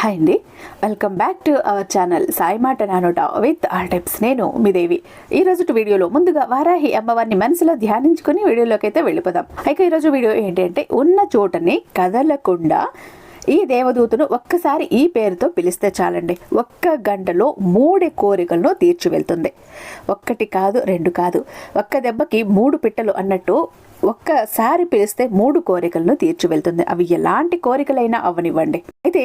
Hi అండి. Welcome back to our channel Sai మాట నానోట విత్ ఆల్ టైప్స్ నేను మీ దేవి. ఈ రోజు వీడియోలో ముందుగా వారాహి అమ్మవారిని మనసులో ధ్యానించుకుని వీడియోలోకి అయితే వెళ్ళిపోదాం. అయితే ఈరోజు వీడియో ఏంటంటే ఉన్న చోటని కదలకుండా ఈ దేవదూతను ఒక్కసారి ఈ పేరుతో పిలిస్తే చాలండి. ఒక్క గంటలో మూడు కోరికలను తీర్చి వెళ్తుంది. ఒక్కటి కాదు రెండు కాదు. ఒక్క దెబ్బకి మూడు పిట్టలు అన్నట్టు ఒక్కసారి పిలిస్తే మూడు కోరికలను తీర్చి వెళ్తుంది. అవి ఎలాంటి కోరికలైనా అవనివ్వండి. అయితే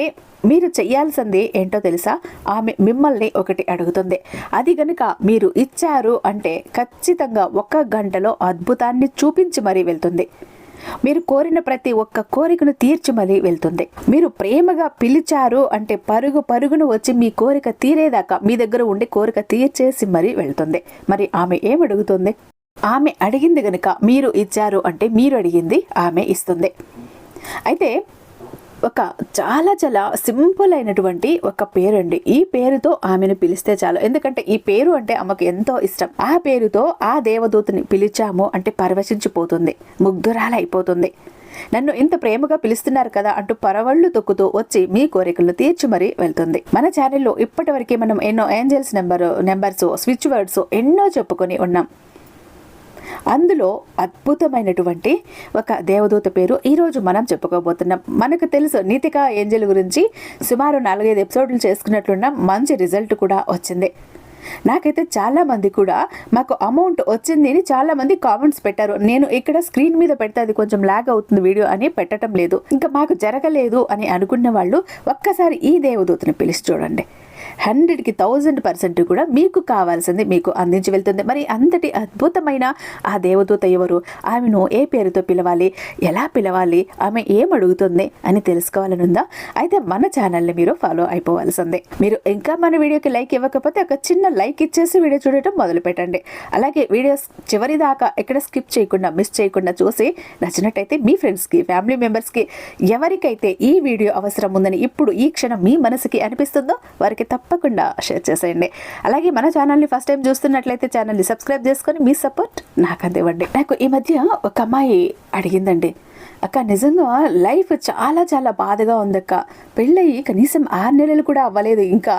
మీరు చెయ్యాల్సింది ఏంటో తెలుసా? ఆమె మిమ్మల్ని ఒకటి అడుగుతుంది. అది గనుక మీరు ఇచ్చారు అంటే ఖచ్చితంగా ఒక్క గంటలో అద్భుతాన్ని చూపించి మరీ వెళ్తుంది. మీరు కోరిన ప్రతి ఒక్క కోరికను తీర్చి మరీ వెళ్తుంది. మీరు ప్రేమగా పిలిచారు అంటే పరుగు పరుగును వచ్చి మీ కోరిక తీరేదాకా మీ దగ్గర ఉండి కోరిక తీర్చేసి మరీ వెళ్తుంది. మరి ఆమె ఏమడుగుతుంది? అడుగుతుంది ఆమె అడిగింది గనుక మీరు ఇచ్చారు అంటే మీరు అడిగింది ఆమె ఇస్తుంది. అయితే ఒక చాలా చాలా సింపుల్ అయినటువంటి ఒక పేరు అండి ఈ పేరుతో ఆమెను పిలిస్తే చాలు. ఎందుకంటే ఈ పేరు అంటే ఆమెకు ఎంతో ఇష్టం. ఆ పేరుతో ఆ దేవదూతని పిలిచాము అంటే పరవశించిపోతుంది. ముగ్ధురాలైపోతుంది. నన్ను ఇంత ప్రేమగా పిలుస్తున్నారు కదా అంటూ పరవళ్ళు తొక్కుతూ వచ్చి మీ కోరికలను తీర్చి మరీ వెళ్తుంది. మన ఛానల్లో ఇప్పటివరకు మనం ఎన్నో angels number numbers switch words ఎన్నో చెప్పుకొని ఉన్నాం. అందులో అద్భుతమైనటువంటి ఒక దేవదూత పేరు ఈరోజు మనం చెప్పుకోబోతున్నాం. మనకు తెలుసు నీతికా ఏంజల్ గురించి సుమారు నాలుగైదు ఎపిసోడ్లు చేసుకున్నట్లున్న మంచి రిజల్ట్ కూడా వచ్చింది. నాకైతే చాలామంది కూడా మాకు అమౌంట్ వచ్చింది అని చాలామంది కామెంట్స్ పెట్టారు. నేను ఇక్కడ స్క్రీన్ మీద పెడితే అది కొంచెం లాగ్ అవుతుంది వీడియో అని పెట్టడం లేదు. ఇంకా మాకు జరగలేదు అని అనుకున్న వాళ్ళు ఒక్కసారి ఈ దేవదూతను పిలిచి చూడండి. హండ్రెడ్కి థౌజండ్ పర్సెంట్ కూడా మీకు కావాల్సింది మీకు అందించి వెళ్తుంది. మరి అంతటి అద్భుతమైన ఆ దేవదూత ఎవరు? ఆమెను ఏ పేరుతో పిలవాలి? ఎలా పిలవాలి? ఆమె ఏం అడుగుతుంది అని తెలుసుకోవాలనుందా? అయితే మన ఛానల్ని మీరు ఫాలో అయిపోవాల్సిందే. మీరు ఇంకా మన వీడియోకి లైక్ ఇవ్వకపోతే ఒక చిన్న లైక్ ఇచ్చేసి వీడియో చూడటం మొదలు పెట్టండి అలాగే వీడియోస్ చివరి దాకా ఎక్కడ స్కిప్ చేయకుండా మిస్ చేయకుండా చూసి నచ్చినట్టయితే మీ ఫ్రెండ్స్కి ఫ్యామిలీ మెంబర్స్కి ఎవరికైతే ఈ వీడియో అవసరం ఉందని ఇప్పుడు ఈ క్షణం మీ మనసుకి అనిపిస్తుందో వారికి తప్ప తప్పకుండా షేర్ చేసేయండి. అలాగే మన ఛానల్ని ఫస్ట్ టైం చూస్తున్నట్లయితే ఛానల్ని సబ్స్క్రైబ్ చేసుకొని మీ సపోర్ట్ నాకు అందివ్వండి. నాకు ఈ మధ్య ఒక అమ్మాయి అడిగిందండి. అక్క నిజంగా లైఫ్ చాలా చాలా బాధగా ఉందక్క. పెళ్ళయి కనీసం ఆరు నెలలు కూడా అవ్వలేదు. ఇంకా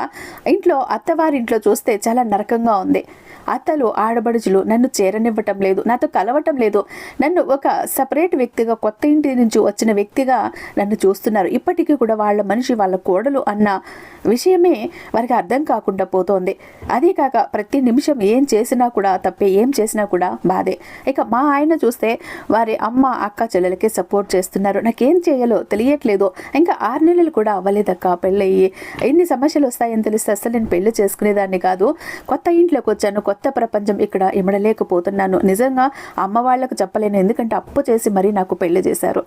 ఇంట్లో అత్తవారింట్లో చూస్తే చాలా నరకంగా ఉంది. అత్తలు ఆడబడుచులు నన్ను చేరనివ్వటం లేదు నాతో కలవటం లేదు. నన్ను ఒక సపరేట్ వ్యక్తిగా కొత్త ఇంటి నుంచి వచ్చిన వ్యక్తిగా నన్ను చూస్తున్నారు. ఇప్పటికీ కూడా వాళ్ళ మనిషి వాళ్ళ కోడలు అన్న విషయమే వారికి అర్థం కాకుండా పోతోంది. అదే కాక ప్రతి నిమిషం ఏం చేసినా కూడా తప్పే ఏం చేసినా కూడా బాధే. ఇక మా ఆయన చూస్తే వారి అమ్మ అక్క చెల్లెలకి సపోర్ట్ చేస్తున్నారు. నాకేం చేయాలో తెలియట్లేదు. ఇంకా ఆరు నెలలు కూడా అవ్వలేదక్క పెళ్ళయ్యి. ఎన్ని సమస్యలు వస్తాయని తెలిస్తే అసలు నేను పెళ్ళి చేసుకునేదాన్ని కాదు. కొత్త ఇంట్లోకి వచ్చాను కొత్త కొత్త ప్రపంచం ఇక్కడ ఇమడలేకపోతున్నాను. నిజంగా అమ్మ వాళ్ళకు చెప్పలేను. ఎందుకంటే అప్పు చేసి మరీ నాకు పెళ్ళి చేశారు.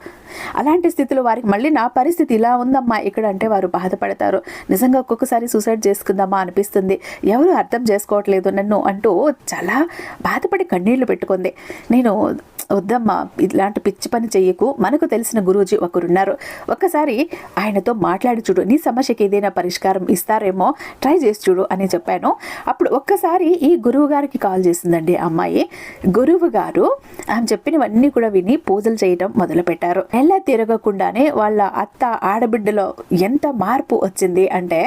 అలాంటి స్థితిలో వారికి మళ్ళీ నా పరిస్థితి ఇలా ఉందమ్మా. ఇక్కడ అంటే వారు బాధపడతారు. నిజంగా ఒక్కొక్కసారి సూసైడ్ చేసుకుందామా అనిపిస్తుంది. ఎవరు అర్థం చేసుకోవట్లేదు నన్ను అంటూ చాలా బాధపడి కన్నీళ్ళు పెట్టుకుంది. నేను వద్దమ్మా ఇలాంటి పిచ్చి పని చెయ్యకు. మనకు తెలిసిన గురూజీ ఒకరున్నారు. ఒక్కసారి ఆయనతో మాట్లాడి చూడు నీ సమస్యకి ఏదైనా పరిష్కారం ఇస్తారేమో ట్రై చేసి చూడు అని చెప్పాను. అప్పుడు ఒక్కసారి ఈ గురువు గురువు గారికి కాల్ చేసిందండి అమ్మాయి. గురువు గారు ఆమె చెప్పినవన్నీ కూడా విని పూజలు చేయటం మొదలుపెట్టారు. నెల తిరగకుండానే వాళ్ళ అత్త ఆడబిడ్డలో ఎంత మార్పు వచ్చింది అంటే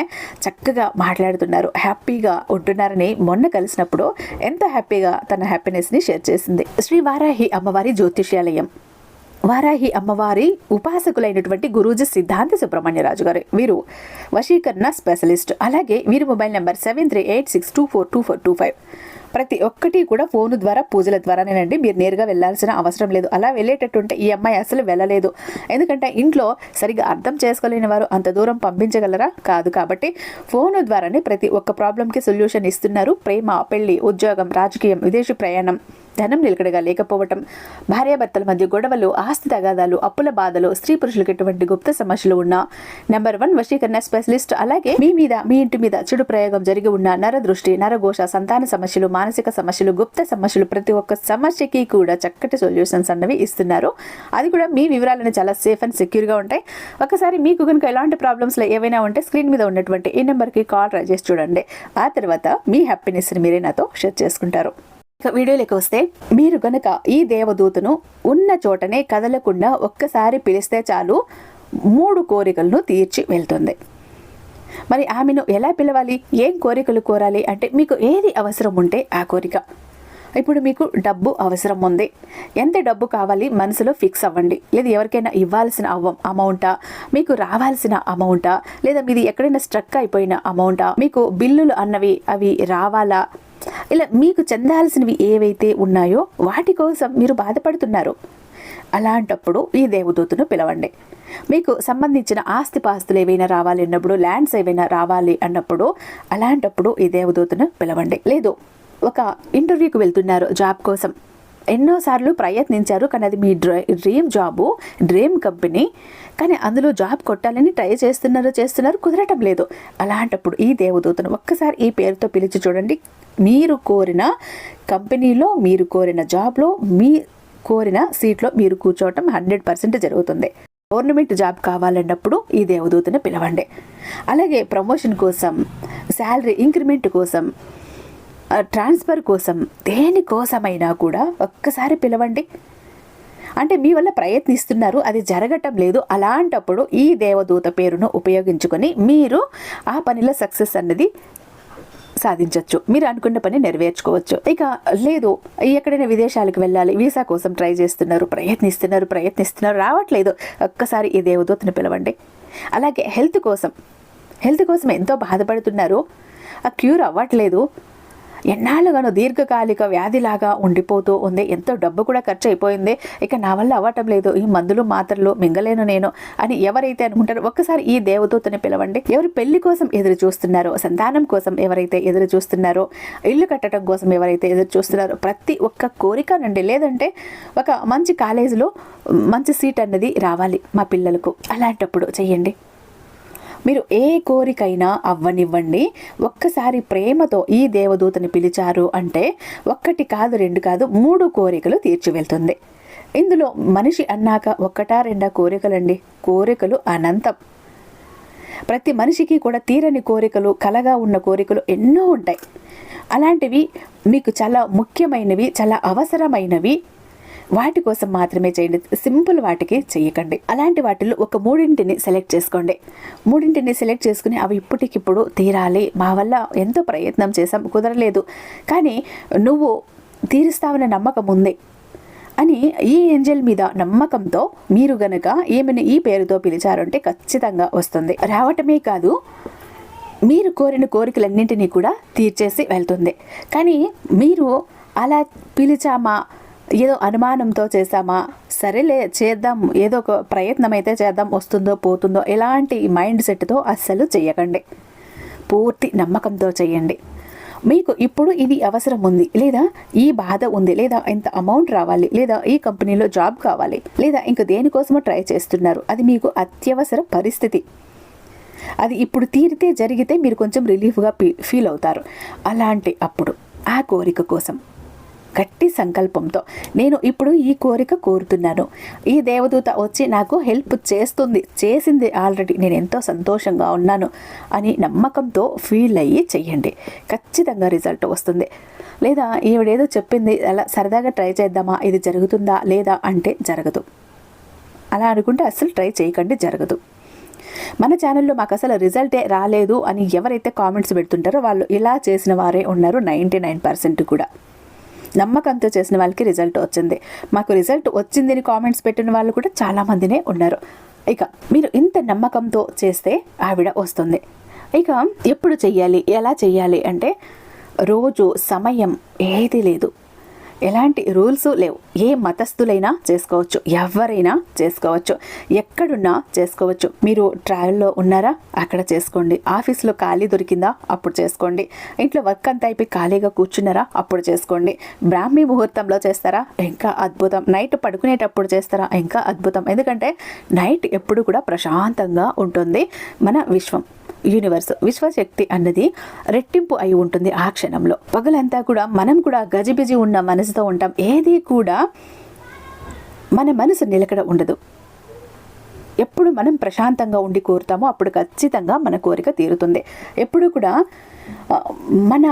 చక్కగా మాట్లాడుతున్నారు. హ్యాపీగా ఉంటున్నారని మొన్న కలిసినప్పుడు ఎంత హ్యాపీగా తన హ్యాపీనెస్ని షేర్ చేసింది. శ్రీ వారాహి అమ్మవారి జ్యోతిష్యాలయం. వారాహి అమ్మవారి ఉపాసకులైనటువంటి గురూజీ సిద్ధాంత సుబ్రహ్మణ్యరాజు గారు. వీరు వశీకరణ స్పెషలిస్ట్. అలాగే వీరి mobile number seven three eight six two four two four two five. ప్రతి ఒక్కటి కూడా ఫోన్ ద్వారా పూజల ద్వారానేనండి మీరు నేరుగా వెళ్ళాల్సిన అవసరం లేదు. అలా వెళ్ళేటట్టుంటే ఈ అమ్మాయి అసలు వెళ్ళలేదు. ఎందుకంటే ఇంట్లో సరిగా అర్థం చేసుకోలేని వారు అంత దూరం పంపించగలరా? కాదు కాబట్టి ఫోన్ ద్వారానే ప్రతి ఒక్క ప్రాబ్లంకి సొల్యూషన్ ఇస్తున్నారు. ప్రేమ పెళ్ళి ఉద్యోగం రాజకీయం విదేశీ ప్రయాణం. ధనం నిలకడగా లేకపోవటం భార్యాభర్తల మధ్య గొడవలు ఆస్తి తగాదాలు అప్పుల బాధలు స్త్రీ పురుషులకు ఎటువంటి గుప్త సమస్యలు ఉన్న నెంబర్ వన్ వశీకరణ స్పెషలిస్ట్ అలాగే మీ మీద మీ ఇంటి మీద చెడు ప్రయోగం జరిగి ఉన్న నర దృష్టి నరఘోష సంతాన సమస్యలు మానసిక సమస్యలు గుప్త సమస్యలు ప్రతి ఒక్క సమస్యకి కూడా చక్కటి సొల్యూషన్స్ అన్నవి ఇస్తున్నారు. అది కూడా మీ వివరాలను చాలా సేఫ్ అండ్ సెక్యూర్గా ఉంటాయి. ఒకసారి మీకు కనుక ఎలాంటి ప్రాబ్లమ్స్ ఏవైనా ఉంటే స్క్రీన్ మీద ఉన్నటువంటి ఈ నెంబర్కి కాల్ ట్రై చేసి చూడండి. ఆ తర్వాత మీ హ్యాపీనెస్ని మీరే నాతో షేర్ చేసుకుంటారు. వీడియోలోకి వస్తే మీరు గనక ఈ దేవదూతను ఉన్న చోటనే కదలకుండా ఒక్కసారి పిలిస్తే చాలు మూడు కోరికలను తీర్చి వెళ్తుంది. మరి ఆమెను ఎలా పిలవాలి? ఏం కోరికలు కోరాలి? అంటే మీకు ఏది అవసరం ఉంటే ఆ కోరిక. ఇప్పుడు మీకు డబ్బు అవసరం ఉంది. ఎంత డబ్బు కావాలి మనసులో ఫిక్స్ అవ్వండి. లేదా ఎవరికైనా ఇవ్వాల్సిన అవ్వం అమౌంటా? మీకు రావాల్సిన అమౌంటా? లేదా మీది ఎక్కడైనా స్ట్రక్ అయిపోయిన అమౌంటా? మీకు బిల్లులు అన్నవి అవి రావాలా? ఇలా మీకు చెందాల్సినవి ఏవైతే ఉన్నాయో వాటి కోసం మీరు బాధపడుతున్నారు. అలాంటప్పుడు ఈ దేవదూతను పిలవండి. మీకు సంబంధించిన ఆస్తిపాస్తులు ఏవైనా రావాలి అన్నప్పుడు ల్యాండ్స్ ఏవైనా రావాలి అన్నప్పుడు అలాంటప్పుడు ఈ దేవదూతను పిలవండి. లేదు ఒక ఇంటర్వ్యూకి వెళ్తున్నారు జాబ్ కోసం. ఎన్నోసార్లు ప్రయత్నించారు కానీ అది మీ డ్రీమ్ జాబు డ్రీమ్ కంపెనీ. కానీ అందులో జాబ్ కొట్టాలని ట్రై చేస్తున్నారు చేస్తున్నారు కుదరటం లేదు. అలాంటప్పుడు ఈ దేవదూతను ఒక్కసారి ఈ పేరుతో పిలిచి చూడండి. మీరు కోరిన కంపెనీలో మీరు కోరిన జాబ్లో మీ కోరిన సీట్లో మీరు కూర్చోవటం హండ్రెడ్ పర్సెంట్ జరుగుతుంది. గవర్నమెంట్ జాబ్ కావాలన్నప్పుడు ఈ దేవదూతను పిలవండి. అలాగే ప్రమోషన్ కోసం శాలరీ ఇంక్రిమెంట్ కోసం ట్రాన్స్ఫర్ కోసం దేనికోసమైనా కూడా ఒక్కసారి పిలవండి. అంటే మీ వల్ల ప్రయత్నిస్తున్నారు అది జరగటం లేదు. అలాంటప్పుడు ఈ దేవదూత పేరును ఉపయోగించుకొని మీరు ఆ పనిలో సక్సెస్ అన్నది సాధించవచ్చు మీరు అనుకున్న పని నెరవేర్చుకోవచ్చు. ఇక లేదు ఎక్కడైనా విదేశాలకు వెళ్ళాలి వీసా కోసం ట్రై చేస్తున్నారు ప్రయత్నిస్తున్నారు ప్రయత్నిస్తున్నారు రావట్లేదు. ఒక్కసారి ఈ దేవదూతను పిలవండి. అలాగే హెల్త్ కోసం హెల్త్ కోసం ఎంతో బాధపడుతున్నారు. ఆ క్యూర్ అవ్వట్లేదు. ఎన్నాళ్ళుగానో దీర్ఘకాలిక వ్యాధిలాగా ఉండిపోతూ ఉంది. ఎంతో డబ్బు కూడా ఖర్చు అయిపోయింది ఇక నా వల్ల అవ్వటం లేదు. ఈ మందులు మాత్రలు మింగలేను నేను అని ఎవరైతే అనుకుంటారో ఒక్కసారి ఈ దేవదూతని పిలవండి. ఎవరు పెళ్ళి కోసం ఎదురు చూస్తున్నారో సంతానం కోసం ఎవరైతే ఎదురు చూస్తున్నారో ఇల్లు కట్టడం కోసం ఎవరైతే ఎదురు చూస్తున్నారో ప్రతి ఒక్క కోరిక నుండి లేదంటే ఒక మంచి కాలేజీలో మంచి సీట్ అన్నది రావాలి మా పిల్లలకు. అలాంటప్పుడు చెయ్యండి. మీరు ఏ కోరికైనా అవ్వనివ్వండి. ఒక్కసారి ప్రేమతో ఈ దేవదూతని పిలిచారు అంటే ఒక్కటి కాదు రెండు కాదు మూడు కోరికలు తీర్చి వెళ్తుంది. ఇందులో మనిషి అన్నాక ఒక్కటా రెండా కోరికలండి? కోరికలు అనంతం. ప్రతి మనిషికి కూడా తీరని కోరికలు కలగా ఉన్న కోరికలు ఎన్నో ఉంటాయి. అలాంటివి మీకు చాలా ముఖ్యమైనవి చాలా అవసరమైనవి. వాటి కోసం మాత్రమే చేయండి. సింపుల్ వాటికి చేయకండి. అలాంటి వాటిలో ఒక మూడింటిని సెలెక్ట్ చేసుకోండి. మూడింటిని సెలెక్ట్ చేసుకుని అవి ఇప్పటికిప్పుడు తీరాలి. మా వల్ల ఎంతో ప్రయత్నం చేసాం కుదరలేదు. కానీ నువ్వు తీరుస్తావన్న నమ్మకం ఉంది అని ఈ ఏంజల్ మీద నమ్మకంతో మీరు గనక ఏమైనా ఈ పేరుతో పిలిచారంటే ఖచ్చితంగా వస్తుంది. రావటమే కాదు మీరు కోరిన కోరికలన్నింటినీ కూడా తీర్చేసి వెళ్తుంది. కానీ మీరు అలా పిలిచామా? ఏదో అనుమానంతో చేసామా సరేలే చేద్దాం. ఏదో ఒక ప్రయత్నం అయితే చేద్దాం. వస్తుందో పోతుందో ఎలాంటి మైండ్ సెట్తో అస్సలు చేయకండి పూర్తి నమ్మకంతో చేయండి మీకు ఇప్పుడు ఇది అవసరం ఉంది. లేదా ఈ బాధ ఉంది. లేదా ఇంత అమౌంట్ రావాలి. లేదా ఈ కంపెనీలో జాబ్ కావాలి. లేదా ఇంక దేనికోసమో ట్రై చేస్తున్నారు. అది మీకు అత్యవసర పరిస్థితి. అది ఇప్పుడు తీరితే జరిగితే మీరు కొంచెం రిలీఫ్గా ఫీల్ అవుతారు. అలాంటి అప్పుడు ఆ కోరిక కోసం. గట్టి సంకల్పంతో నేను ఇప్పుడు ఈ కోరిక కోరుతున్నాను. ఈ దేవదూత వచ్చి నాకు హెల్ప్ చేస్తుంది. చేసింది ఆల్రెడీ నేను ఎంతో సంతోషంగా ఉన్నాను అని నమ్మకంతో ఫీల్ అయ్యి చెయ్యండి. ఖచ్చితంగా రిజల్ట్ వస్తుంది. లేదా ఈవిడేదో చెప్పింది అలా సరదాగా ట్రై చేద్దామా? ఇది జరుగుతుందా? లేదా? అంటే జరగదు. అలా అనుకుంటే అస్సలు ట్రై చేయకండి జరగదు. మన ఛానల్లో మాకు అసలు రిజల్టే రాలేదు అని ఎవరైతే కామెంట్స్ పెడుతుంటారో వాళ్ళు ఇలా చేసిన వారే ఉన్నారు నైంటీ నైన్ పర్సెంట్ కూడా. నమ్మకంతో చేసిన వాళ్ళకి రిజల్ట్ వచ్చింది. మాకు రిజల్ట్ వచ్చిందని కామెంట్స్ పెట్టిన వాళ్ళు కూడా చాలామందినే ఉన్నారు. ఇక మీరు ఇంత నమ్మకంతో చేస్తే ఆవిడ వస్తుంది. ఇక ఎప్పుడు చెయ్యాలి? ఎలా చెయ్యాలి? అంటే రోజు సమయం ఏది లేదు. ఎలాంటి రూల్స్ లేవు. ఏ మతస్థులైనా చేసుకోవచ్చు. ఎవరైనా చేసుకోవచ్చు. ఎక్కడున్నా చేసుకోవచ్చు. మీరు ట్రావెల్లో ఉన్నారా? అక్కడ చేసుకోండి. ఆఫీస్లో ఖాళీ దొరికిందా? అప్పుడు చేసుకోండి. ఇంట్లో వర్క్ అంతా అయిపోయి ఖాళీగా కూర్చున్నారా? అప్పుడు చేసుకోండి. బ్రాహ్మీ ముహూర్తంలో చేస్తారా? ఇంకా అద్భుతం. నైట్ పడుకునేటప్పుడు చేస్తారా? ఇంకా అద్భుతం. ఎందుకంటే నైట్ ఎప్పుడు కూడా ప్రశాంతంగా ఉంటుంది మన విశ్వం. యూనివర్స్ విశ్వశక్తి అన్నది రెట్టింపు అయి ఉంటుంది ఆ క్షణంలో. పగలంతా కూడా మనం కూడా గజిబిజి ఉన్న మనసుతో ఉంటాం. ఏది కూడా మన మనసు నిలకడ ఉండదు. ఎప్పుడు మనం ప్రశాంతంగా ఉండి కోరుతామో అప్పుడు ఖచ్చితంగా మన కోరిక తీరుతుంది. ఎప్పుడు కూడా మన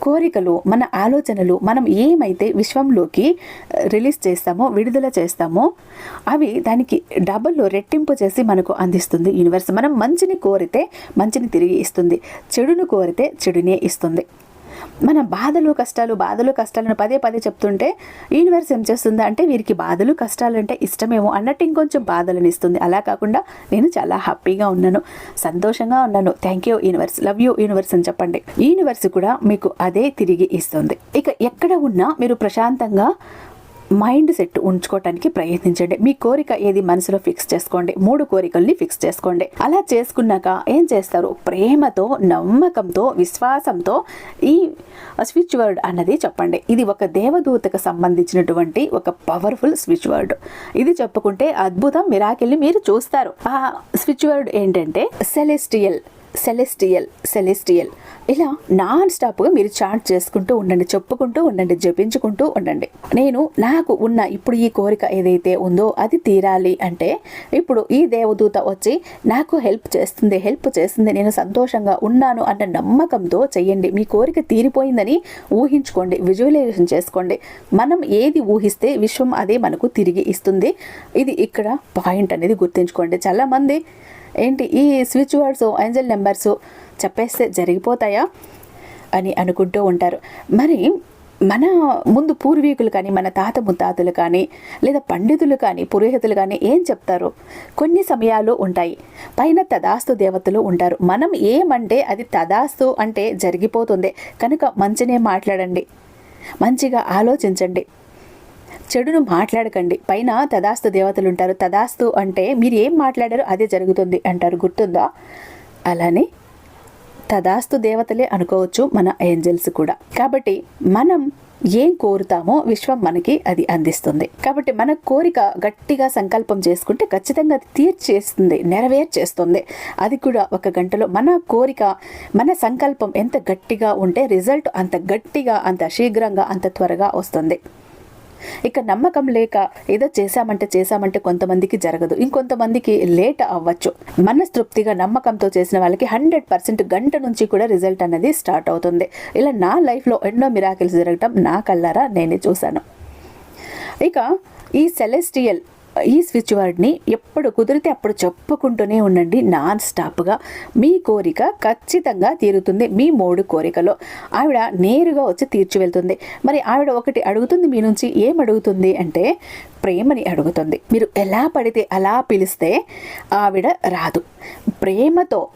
కోరికలు మన ఆలోచనలు మనం ఏమైతే విశ్వంలోకి రిలీజ్ చేస్తామో విడుదల చేస్తామో అవి దానికి డబల్ రెట్టింపు చేసి మనకు అందిస్తుంది యూనివర్స్ మనం మంచిని కోరితే మంచిని తిరిగి ఇస్తుంది. చెడును కోరితే చెడునే ఇస్తుంది. మన బాధలు కష్టాలు బాధలు కష్టాలను పదే పదే చెప్తుంటే యూనివర్స్ ఏం చేస్తుంది అంటే వీరికి బాధలు కష్టాలు అంటే ఇష్టమేమో అన్నట్టు ఇంకొంచెం బాధలను ఇస్తుంది. అలా కాకుండా నేను చాలా హ్యాపీగా ఉన్నాను సంతోషంగా ఉన్నాను. Thank you universe love you universe అని చెప్పండి. యూనివర్స్ కూడా మీకు అదే తిరిగి ఇస్తుంది. ఇక ఎక్కడ ఉన్నా మీరు ప్రశాంతంగా మైండ్ సెట్ ఉంచుకోవటానికి ప్రయత్నించండి. మీ కోరిక ఏది మనసులో ఫిక్స్ చేసుకోండి. మూడు కోరికల్ని ఫిక్స్ చేసుకోండి. అలా చేసుకున్నాక ఏం చేస్తారు? ప్రేమతో నమ్మకంతో విశ్వాసంతో ఈ స్విచ్ వర్డ్ అన్నది చెప్పండి. ఇది ఒక దేవదూతకు సంబంధించినటువంటి ఒక పవర్ఫుల్ స్విచ్ వర్డ్. ఇది చెప్పుకుంటే అద్భుతం మిరాకిల్ని మీరు చూస్తారు. ఆ స్విచ్ వర్డ్ ఏంటంటే సెలెస్టియల్ సెలెస్టియల్ సెలెస్టియల్. ఇలా నాన్ స్టాప్గా మీరు చాట్ చేసుకుంటూ ఉండండి చెప్పుకుంటూ ఉండండి జపించుకుంటూ ఉండండి. నేను నాకు ఉన్న ఇప్పుడు ఈ కోరిక ఏదైతే ఉందో అది తీరాలి అంటే ఇప్పుడు ఈ దేవదూత వచ్చి నాకు హెల్ప్ చేస్తుంది హెల్ప్ చేస్తుంది నేను సంతోషంగా ఉన్నాను అన్న నమ్మకంతో చెయ్యండి. మీ కోరిక తీరిపోయిందని ఊహించుకోండి విజువలైజేషన్ చేసుకోండి. మనం ఏది ఊహిస్తే విశ్వం అదే మనకు తిరిగి ఇస్తుంది. ఇది ఇక్కడ పాయింట్ అనేది గుర్తుంచుకోండి. చాలామంది ఏంటి ఈ స్విచ్ వర్డ్స్ ఏంజల్ నెంబర్స్ చెప్పేస్తే జరిగిపోతాయా అని అనుకుంటూ ఉంటారు. మరి మన ముందు పూర్వీకులు కానీ మన తాత ముత్తాతలు కానీ లేదా పండితులు కానీ పురోహితులు కానీ ఏం చెప్తారు కొన్ని సమయాలు ఉంటాయి. పైన తదాస్తు దేవతలు ఉంటారు. మనం ఏమంటే అది తదాస్తు అంటే జరిగిపోతుంది. కనుక మంచినే మాట్లాడండి. మంచిగా ఆలోచించండి. చెడును మాట్లాడకండి. పైన తదాస్తు దేవతలు ఉంటారు తదాస్తు అంటే మీరు ఏం మాట్లాడారో అదే జరుగుతుంది అంటారు. గుర్తుందా? అలానే తదాస్తు దేవతలే అనుకోవచ్చు మన ఏంజల్స్ కూడా. కాబట్టి మనం ఏం కోరుతామో విశ్వం మనకి అది అందిస్తుంది. కాబట్టి మన కోరిక గట్టిగా సంకల్పం చేసుకుంటే ఖచ్చితంగా అది తీర్చేస్తుంది నెరవేర్చేస్తుంది. అది కూడా ఒక గంటలో మన కోరిక మన సంకల్పం ఎంత గట్టిగా ఉంటే రిజల్ట్ అంత గట్టిగా అంత శీఘ్రంగా అంత త్వరగా వస్తుంది. ఇక నమ్మకం లేక ఏదో చేశామంటే చేశామంటే కొంతమందికి జరగదు. ఇంకొంతమందికి లేట్ అవ్వచ్చు. మనస్తృప్తిగా నమ్మకంతో చేసిన వాళ్ళకి హండ్రెడ్ పర్సెంట్ గంట నుంచి కూడా రిజల్ట్ అనేది స్టార్ట్ అవుతుంది. ఇలా నా లైఫ్లో ఎన్నో మిరాకిల్స్ జరగటం నా కళ్ళారా? నేనే చూశాను. ఇక ఈ సెలెస్టియల్ ఈ స్విచ్ వర్డ్ని ఎప్పుడు కుదిరితే అప్పుడు చెప్పుకుంటూనే ఉండండి నాన్ స్టాప్గా. మీ కోరిక ఖచ్చితంగా తీరుతుంది మీ మూడు కోరికలో. ఆవిడ నేరుగా వచ్చి తీర్చి వెళ్తుంది. మరి ఆవిడ ఒకటి అడుగుతుంది మీ నుంచి ఏం అడుగుతుంది అంటే ప్రేమని అడుగుతుంది. మీరు ఎలా పడితే అలా పిలిస్తే ఆవిడ రాదు. ప్రేమతో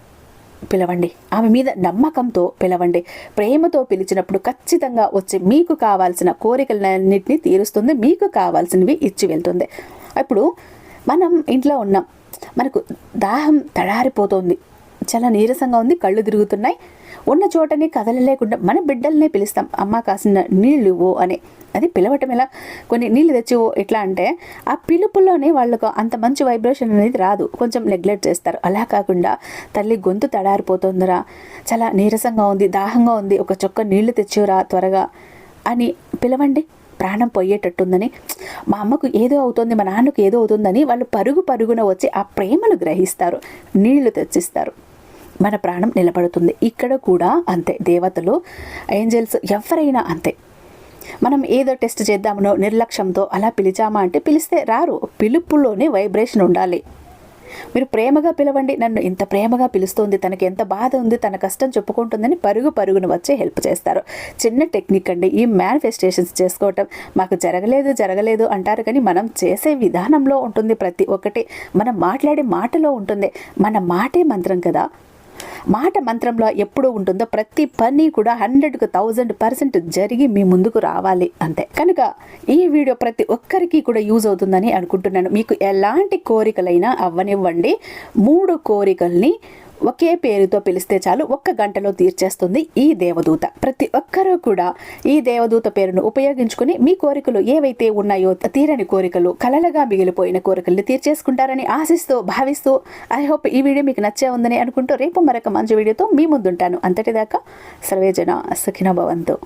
పిలవండి. ఆమె మీద నమ్మకంతో పిలవండి. ప్రేమతో పిలిచినప్పుడు ఖచ్చితంగా వచ్చి మీకు కావాల్సిన కోరికలన్నింటినీ తీరుస్తుంది మీకు కావాల్సినవి ఇచ్చి వెళ్తుంది. ఇప్పుడు మనం ఇంట్లో ఉన్నాం. మనకు దాహం తడారిపోతుంది. చాలా నీరసంగా ఉంది. కళ్ళు తిరుగుతున్నాయి. ఉన్న చోటనే కదలలేకుండా మన బిడ్డలనే పిలుస్తాం. అమ్మ కాసిన నీళ్ళు ఇవ్వు అని. అది పిలవటం ఎలా? కొన్ని నీళ్ళు తెచ్చివో ఎట్లా అంటే ఆ పిలుపులోనే వాళ్ళకు అంత మంచి వైబ్రేషన్ అనేది రాదు. కొంచెం నెగ్లెక్ట్ చేస్తారు. అలా కాకుండా తల్లి గొంతు తడారిపోతుందిరా. చాలా నీరసంగా ఉంది. దాహంగా ఉంది. ఒక చొక్క నీళ్ళు తెచ్చివరా త్వరగా అని పిలవండి. ప్రాణం పోయేటట్టుందని మా అమ్మకు ఏదో అవుతుంది మా నాన్నకు ఏదో అవుతుందని వాళ్ళు పరుగు పరుగున వచ్చి ఆ ప్రేమను గ్రహిస్తారు నీళ్ళు తెచ్చిస్తారు. మన ప్రాణం నిలబడుతుంది. ఇక్కడ కూడా అంతే. దేవతలు ఏంజల్స్ ఎవరైనా అంతే. మనం ఏదో టెస్ట్ చేద్దామనో నిర్లక్ష్యంతో అలా పిలిచామా అంటే పిలిస్తే రారు. పిలుపులోనే వైబ్రేషన్ ఉండాలి. మీరు ప్రేమగా పిలవండి నన్ను ఇంత ప్రేమగా పిలుస్తుంది తనకి ఎంత బాధ ఉంది తన కష్టం చెప్పుకుంటుందని పరుగు పరుగున వచ్చి హెల్ప్ చేస్తారు. చిన్న టెక్నిక్ అండి ఈ మేనిఫెస్టేషన్స్ చేసుకోవటం. మాకు జరగలేదు జరగలేదు అంటారు కానీ మనం చేసే విధానంలో ఉంటుంది ప్రతి ఒక్కటి. మనం మాట్లాడే మాటలో ఉంటుంది. మన మాటే మంత్రం కదా. మాట మంత్రంలో ఎప్పుడు ఉంటుందో ప్రతి పని కూడా హండ్రెడ్కు థౌజండ్ పర్సెంట్ జరిగి మీ ముందుకు రావాలి అంతే. కనుక ఈ వీడియో ప్రతి ఒక్కరికి కూడా యూజ్ అవుతుందని అనుకుంటున్నాను. మీకు ఎలాంటి కోరికలైనా అవ్వనివ్వండి. మూడు కోరికల్ని ఒకే పేరుతో పిలిస్తే చాలు ఒక్క గంటలో తీర్చేస్తుంది ఈ దేవదూత. ప్రతి ఒక్కరూ కూడా ఈ దేవదూత పేరును ఉపయోగించుకుని మీ కోరికలు ఏవైతే ఉన్నాయో తీరని కోరికలు కలలుగా మిగిలిపోయిన కోరికల్ని తీర్చేసుకుంటారని ఆశిస్తూ భావిస్తూ ఐ హోప్ ఈ వీడియో మీకు నచ్చే ఉందని అనుకుంటూ రేపు మరొక మంచి వీడియోతో మీ ముందుంటాను. అంతటిదాకా సర్వేజన సుఖిన భవంతు.